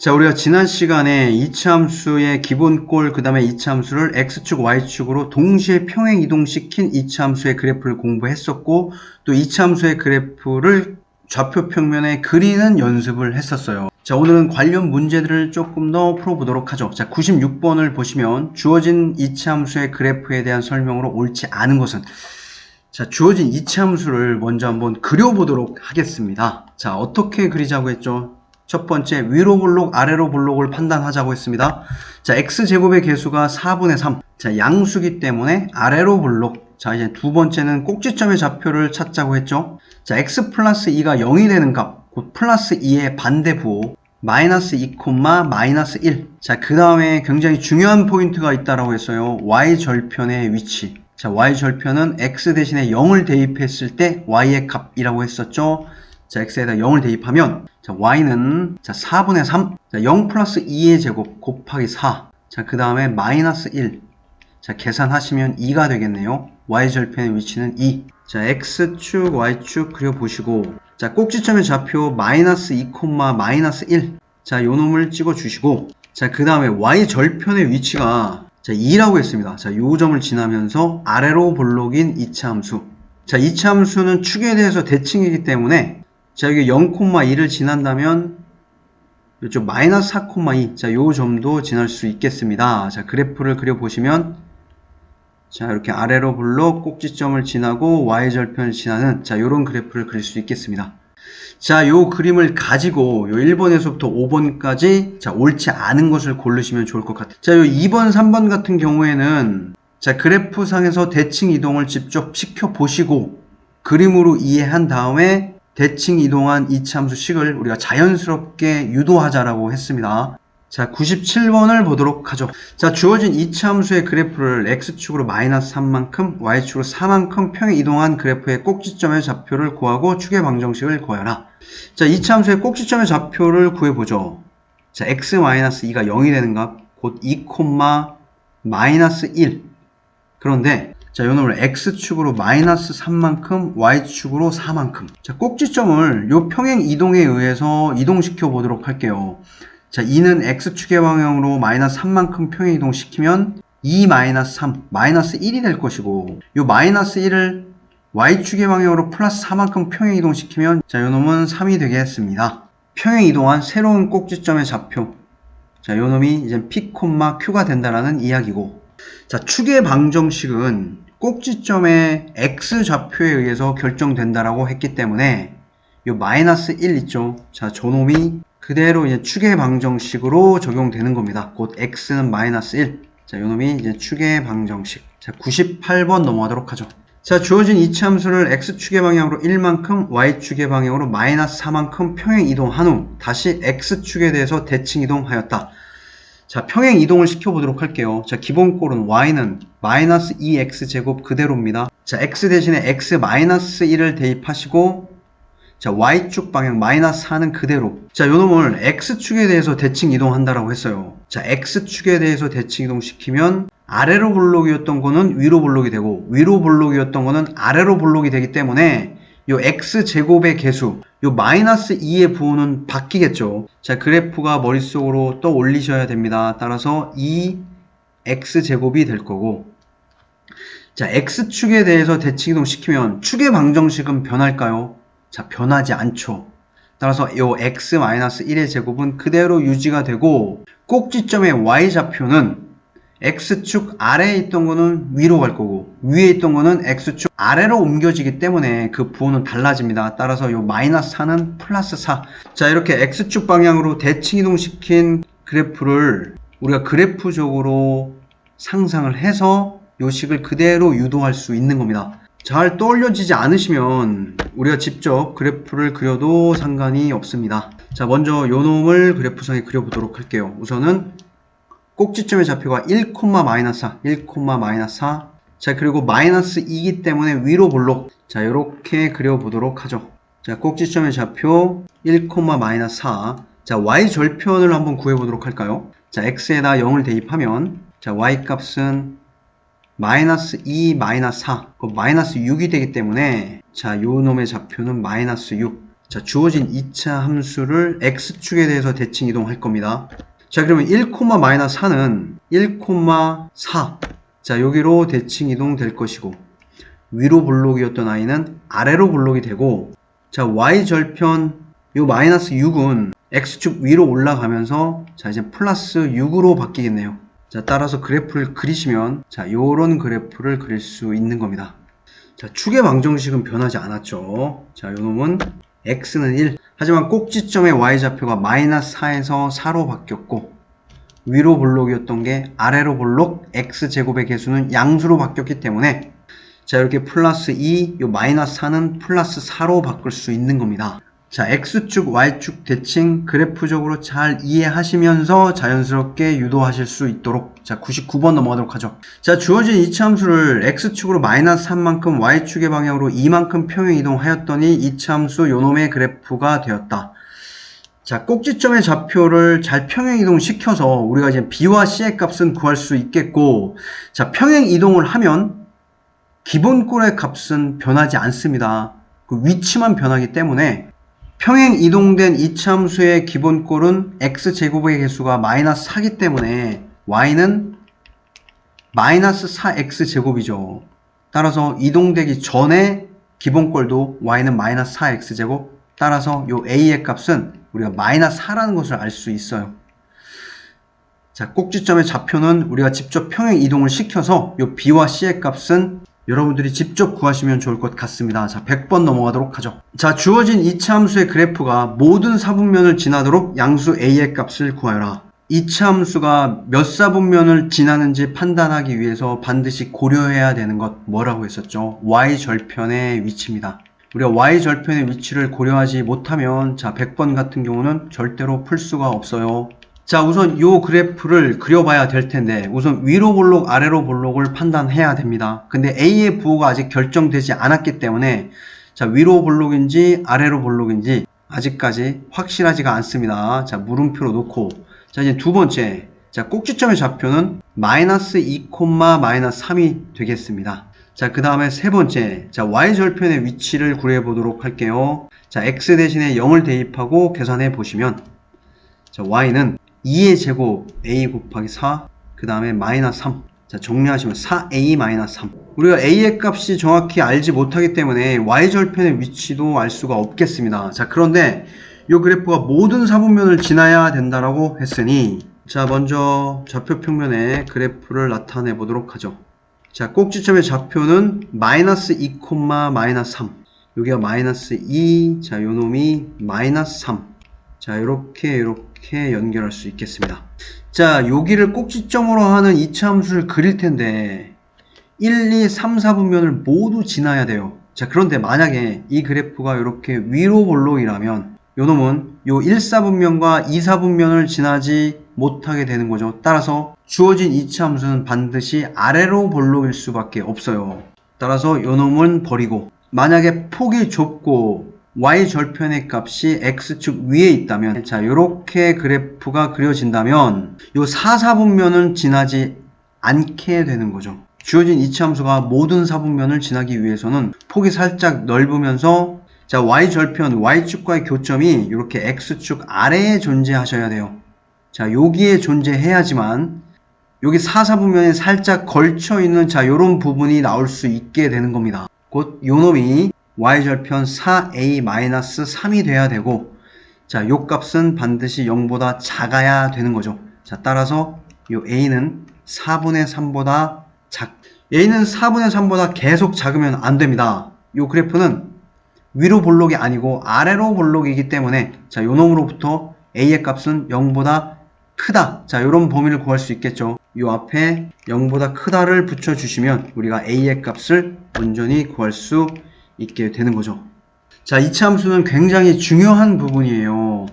자, 우리가 지난 시간에 이차함수의 기본꼴, 그 다음에 이차함수를 x축, y축으로 동시에 평행 이동시킨 이차함수의 그래프를 공부했었고, 또 이차함수의 그래프를 좌표 평면에 그리는 연습을 했었어요. 자, 오늘은 관련 문제들을 조금 더 풀어보도록 하죠. 자, 96번을 보시면 주어진 이차함수의 그래프에 대한 설명으로 옳지 않은 것은 자, 주어진 이차함수를 먼저 한번 그려보도록 하겠습니다. 자, 어떻게 그리자고 했죠? 첫 번째, 위로 블록, 아래로 블록을 판단하자고 했습니다. 자, x제곱의 개수가 4분의 3. 자, 양수기 때문에 아래로 블록. 자, 이제 두 번째는 꼭지점의 좌표를 찾자고 했죠. 자, x 플러스 2가 0이 되는 값, 곧 플러스 2의 반대 부호, 마이너스 2, 마이너스 1. 자, 그 다음에 굉장히 중요한 포인트가 있다라고 했어요. y 절편의 위치. 자, y 절편은 x 대신에 0을 대입했을 때 y의 값이라고 했었죠. 자, x에다 0을 대입하면 자, y는 자, 4분의 3. 자, 0 플러스 2의 제곱 곱하기 4. 자, 그 다음에 마이너스 1. 자, 계산하시면 2가 되겠네요. y 절편의 위치는 2. 자, x축, y축 그려보시고 자, 꼭지점의 좌표 마이너스 2, 마이너스 1. 자, 요 놈을 찍어 주시고 자, 그 다음에 y 절편의 위치가 자, 2라고 했습니다. 자, 요 점을 지나면서 아래로 볼록인 이차 함수. 자, 이차 함수는 축에 대해서 대칭이기 때문에 자, 여기 0,2를 지난다면 이쪽 마이너스 4,2. 자, 요 점도 지날 수 있겠습니다. 자, 그래프를 그려보시면 자, 이렇게 아래로 블록 꼭지점을 지나고 y절편을 지나는 자, 요런 그래프를 그릴 수 있겠습니다. 자, 요 그림을 가지고 요 1번에서부터 5번까지 자, 옳지 않은 것을 고르시면 좋을 것 같아요. 자, 요 2번, 3번 같은 경우에는 자, 그래프상에서 대칭 이동을 직접 시켜 보시고 그림으로 이해한 다음에 대칭 이동한 이차함수 식을 우리가 자연스럽게 유도하자라고 했습니다. 자, 97번을 보도록 하죠. 자, 주어진 이차함수의 그래프를 x축으로 마이너스 3만큼, y축으로 4만큼 평행 이동한 그래프의 꼭지점의 좌표를 구하고 축의 방정식을 구하라. 자, 이차함수의 꼭지점의 좌표를 구해보죠. 자, x 마이너스 2가 0이 되는 값, 곧 2, 마이너스 1. 그런데 자, 요 놈을 x축으로 마이너스 3만큼, y축으로 4만큼. 자, 꼭지점을 요 평행 이동에 의해서 이동시켜 보도록 할게요. 자, 2는 x축의 방향으로 마이너스 3만큼 평행 이동시키면 2 마이너스 3, 마이너스 1이 될 것이고, 요 마이너스 1을 y축의 방향으로 플러스 4만큼 평행 이동시키면, 자, 요 놈은 3이 되겠습니다. 평행 이동한 새로운 꼭지점의 좌표. 자, 요 놈이 이제 p, q가 된다라는 이야기고, 자, 축의 방정식은 꼭지점의 x 좌표에 의해서 결정된다라고 했기 때문에 이 마이너스 1 있죠. 자, 저놈이 그대로 이제 축의 방정식으로 적용되는 겁니다. 곧 x는 마이너스 1. 자, 요 놈이 이제 축의 방정식. 자, 98번 넘어가도록 하죠. 자, 주어진 이치 함수를 x축의 방향으로 1만큼, y축의 방향으로 마이너스 4만큼 평행 이동한 후 다시 x축에 대해서 대칭 이동하였다. 자, 평행 이동을 시켜보도록 할게요. 자, 기본꼴은 y는 마이너스 2x 제곱 그대로입니다. 자, x 대신에 x 마이너스 1을 대입하시고 자, y축 방향 마이너스 4는 그대로. 자, 요 놈을 x축에 대해서 대칭 이동한다라고 했어요. 자, x축에 대해서 대칭 이동시키면 아래로 블록이었던 거는 위로 블록이 되고 위로 블록이었던 거는 아래로 블록이 되기 때문에 요 x제곱의 개수, 요 마이너스 2의 부호는 바뀌겠죠. 자, 그래프가 머릿속으로 또 올리셔야 됩니다. 따라서 2x제곱이 될 거고 자, x축에 대해서 대칭이동 시키면 축의 방정식은 변할까요? 자, 변하지 않죠. 따라서 요 x-1의 제곱은 그대로 유지가 되고 꼭지점의 y좌표는 x축 아래에 있던 거는 위로 갈 거고 위에 있던 거는 x축 아래로 옮겨지기 때문에 그 부호는 달라집니다. 따라서 요 마이너스 4는 플러스 4. 자 이렇게 x축 방향으로 대칭 이동시킨 그래프를 우리가 그래프적으로 상상을 해서 요 식을 그대로 유도할 수 있는 겁니다. 잘 떠올려지지 않으시면 우리가 직접 그래프를 그려도 상관이 없습니다. 자 먼저 요 놈을 그래프상에 그려보도록 할게요. 우선은 꼭지점의 좌표가 1, 마이너스 4, 1, 마이너스 4. 자, 그리고 마이너스 2이기 때문에 위로 볼록. 자, 이렇게 그려보도록 하죠. 자, 꼭지점의 좌표 1, 마이너스 4. 자, y 절편을 한번 구해보도록 할까요? 자, x에다 0을 대입하면 자, y 값은 마이너스 2, 마이너스 4. 그 마이너스 6이 되기 때문에 자, 요 놈의 좌표는 마이너스 6. 자, 주어진 2차 함수를 x축에 대해서 대칭 이동할 겁니다. 자, 그러면 1,-4는 1,4. 자, 여기로 대칭 이동 될 것이고, 위로 블록이었던 i는 아래로 블록이 되고, 자, y 절편, 요 마이너스 6은 x축 위로 올라가면서, 자, 이제 플러스 6으로 바뀌겠네요. 자, 따라서 그래프를 그리시면, 자, 요런 그래프를 그릴 수 있는 겁니다. 자, 축의 방정식은 변하지 않았죠. 자, 요 놈은 x는 1. 하지만 꼭지점의 y좌표가 마이너스 4에서 4로 바뀌었고, 위로 블록이었던 게 아래로 블록 x제곱의 개수는 양수로 바뀌었기 때문에, 자, 이렇게 플러스 2, 요 마이너스 4는 플러스 4로 바꿀 수 있는 겁니다. 자, x축, y축 대칭 그래프적으로 잘 이해하시면서 자연스럽게 유도하실 수 있도록 자, 99번 넘어가도록 하죠. 자, 주어진 이차함수를 x축으로 마이너스 3만큼 y축의 방향으로 2만큼 평행 이동하였더니 이차함수 요놈의 그래프가 되었다. 자, 꼭지점의 좌표를 잘 평행 이동시켜서 우리가 이제 b와 c의 값은 구할 수 있겠고, 자, 평행 이동을 하면 기본꼴의 값은 변하지 않습니다. 그 위치만 변하기 때문에 평행 이동된 이차함수의 기본꼴은 x제곱의 개수가 마이너스 4기 때문에 y는 마이너스 4x제곱이죠. 따라서 이동되기 전에 기본꼴도 y는 마이너스 4x제곱 따라서 요 a의 값은 우리가 마이너스 4라는 것을 알 수 있어요. 자, 꼭지점의 좌표는 우리가 직접 평행 이동을 시켜서 요 b와 c의 값은 여러분들이 직접 구하시면 좋을 것 같습니다. 자, 100번 넘어가도록 하죠. 자, 주어진 이차 함수의 그래프가 모든 사분면을 지나도록 양수 a의 값을 구하여라. 이차 함수가 몇 사분면을 지나는지 판단하기 위해서 반드시 고려해야 되는 것 뭐라고 했었죠? y절편의 위치입니다. 우리가 y절편의 위치를 고려하지 못하면 자 100번 같은 경우는 절대로 풀 수가 없어요. 자 우선 이 그래프를 그려봐야 될 텐데 우선 위로 볼록 아래로 볼록을 판단해야 됩니다. 근데 A의 부호가 아직 결정되지 않았기 때문에 자 위로 볼록인지 아래로 볼록인지 아직까지 확실하지가 않습니다. 자 물음표로 놓고 자 이제 두 번째 자 꼭지점의 좌표는 마이너스 2, 마이너스 3이 되겠습니다. 자, 그 다음에 세 번째, 자, y절편의 위치를 구해 보도록 할게요. 자, x 대신에 0을 대입하고 계산해 보시면, 자, y는 2의 제곱 a 곱하기 4, 그 다음에 마이너스 3. 자, 정리하시면 4a 마이너스 3. 우리가 a의 값이 정확히 알지 못하기 때문에 y절편의 위치도 알 수가 없겠습니다. 자, 그런데 이 그래프가 모든 사분면을 지나야 된다라고 했으니, 자, 먼저 좌표 평면에 그래프를 나타내 보도록 하죠. 자, 꼭지점의 좌표는 마이너스 2, 마이너스 3. 여기가 마이너스 2, 자, 요 놈이 마이너스 3. 자, 이렇게 이렇게 연결할 수 있겠습니다. 자, 여기를 꼭지점으로 하는 이차 함수를 그릴 텐데 1, 2, 3, 4분면을 모두 지나야 돼요. 자, 그런데 만약에 이 그래프가 이렇게 위로 볼록이라면 요 놈은 요 1, 4분면과 2, 4분면을 지나지 못하게 되는 거죠. 따라서 주어진 이차 함수는 반드시 아래로 볼록일 수밖에 없어요. 따라서 요 놈은 버리고 만약에 폭이 좁고 y절편의 값이 x축 위에 있다면 자 이렇게 그래프가 그려진다면 요 4, 4분면은 지나지 않게 되는 거죠. 주어진 이차 함수가 모든 사분면을 지나기 위해서는 폭이 살짝 넓으면서 자 y절편 y축과의 교점이 이렇게 x축 아래에 존재하셔야 돼요. 자 여기에 존재해야지만 여기 4, 4분면에 살짝 걸쳐 있는 자 요런 부분이 나올 수 있게 되는 겁니다. 곧 요 놈이 y절편 4a-3이 돼야 되고 자, 요 값은 반드시 0보다 작아야 되는 거죠. 자, 따라서 요 a는 4분의 3보다 작 a는 4분의 3보다 계속 작으면 안 됩니다. 요 그래프는 위로 볼록이 아니고 아래로 볼록이기 때문에 자, 요 놈으로부터 a의 값은 0보다 크다. 자, 요런 범위를 구할 수 있겠죠. 요 앞에 0보다 크다를 붙여주시면 우리가 a의 값을 온전히 구할 수 있게 되는 거죠. 자, 이차 함수는 굉장히 중요한 부분이에요.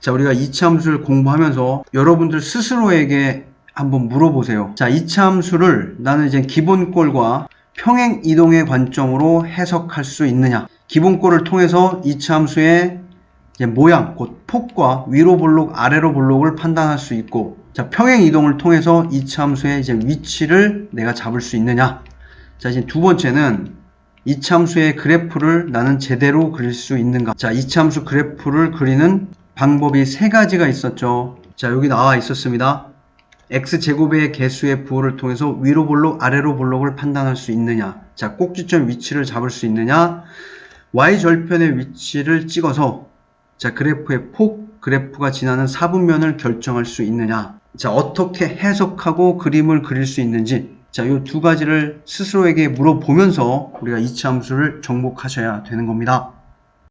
자, 우리가 이차 함수를 공부하면서 여러분들 스스로에게 한번 물어보세요. 자, 이차 함수를 나는 이제 기본꼴과 평행 이동의 관점으로 해석할 수 있느냐? 기본꼴을 통해서 이차 함수의 모양, 곧 폭과 위로 볼록, 아래로 볼록을 판단할 수 있고, 자, 평행 이동을 통해서 이차 함수의 이제 위치를 내가 잡을 수 있느냐? 자, 이제 두 번째는 이참수의 그래프를 나는 제대로 그릴 수 있는가? 자, 이참수 그래프를 그리는 방법이 세 가지가 있었죠. 자, 여기 나와 있었습니다. x제곱의 개수의 부호를 통해서 위로 볼록, 아래로 볼록을 판단할 수 있느냐. 자, 꼭지점 위치를 잡을 수 있느냐. y절편의 위치를 찍어서 자, 그래프의 폭, 그래프가 지나는 사분면을 결정할 수 있느냐. 자, 어떻게 해석하고 그림을 그릴 수 있는지. 자, 이 두 가지를 스스로에게 물어보면서 우리가 이치함수를 정복하셔야 되는 겁니다.